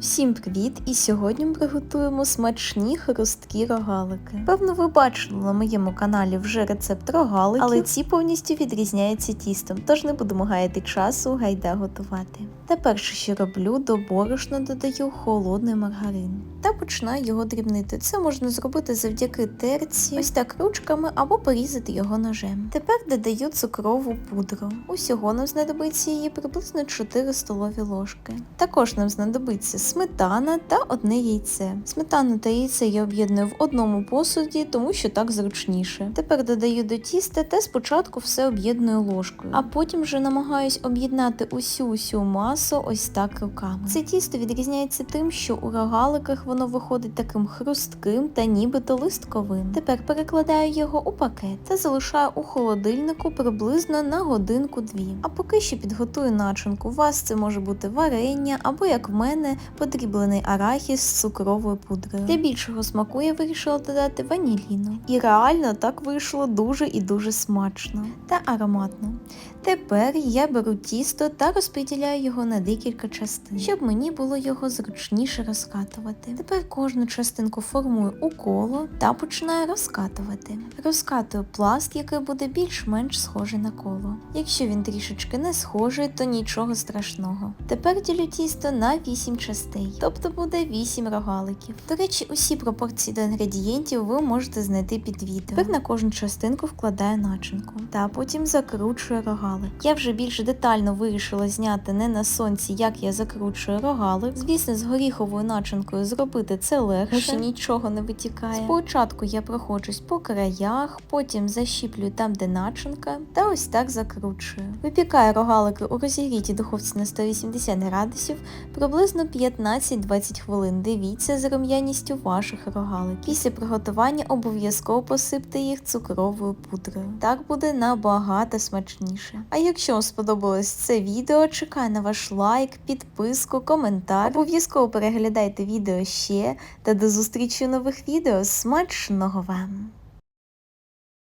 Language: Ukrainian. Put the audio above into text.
Всім привіт! І сьогодні ми приготуємо смачні хрусткі рогалики. Певно, ви бачили на моєму каналі вже рецепт рогаликів, але ці повністю відрізняються тістом, тож не будемо гаяти часу, гайда готувати. Та що роблю, до борошна додаю холодний маргарин та починаю його дрібнити. Це можна зробити завдяки терці, ось так ручками або порізати його ножем. Тепер додаю цукрову пудру. Усього нам знадобиться її приблизно 4 столові ложки. Також нам знадобиться сметана та одне яйце. Сметану та яйце я об'єдную в одному посуді, тому що так зручніше. Тепер додаю до тіста та спочатку все об'єдную ложкою, а потім вже намагаюсь об'єднати усю усю масу ось так руками. Це тісто відрізняється тим, що у рогаликах воно виходить таким хрустким та нібито листковим. Тепер перекладаю його у пакет та залишаю у холодильнику приблизно на годинку-дві. А поки що підготую начинку. У вас це може бути варення або, як в мене, подріблений арахіс з цукровою пудрою. Для більшого смаку я вирішила додати ваніліну. І реально так вийшло дуже і дуже смачно та ароматно. Тепер я беру тісто та розподіляю його на декілька частин, щоб мені було його зручніше розкатувати. Тепер кожну частинку формую у коло та починаю розкатувати. Розкатую пласт, який буде більш-менш схожий на коло. Якщо він трішечки не схожий, то нічого страшного. Тепер ділю тісто на 8 частей, тобто буде 8 рогаликів. До речі, усі пропорції до інгредієнтів ви можете знайти під відео. Тепер на кожну частинку вкладаю начинку та потім закручую рогалик. Я вже більш детально вирішила зняти не на сонці, як я закручую рогалик. Звісно, з горіховою начинкою зробити це легше, ще нічого не витікає. Спочатку я проходжусь по краях, потім защіплюю там, де начинка, та ось так закручую. Випікаю рогалики у розігрітій духовці на 180 градусів приблизно 15-20 хвилин. Дивіться за рум'яністю ваших рогаликів. Після приготування обов'язково посипте їх цукровою пудрою. Так буде набагато смачніше. А якщо вам сподобалось це відео, чекаю на ваш лайк, підписку, коментар. Обов'язково переглядайте відео ще та до зустрічі у нових відео. Смачного вам!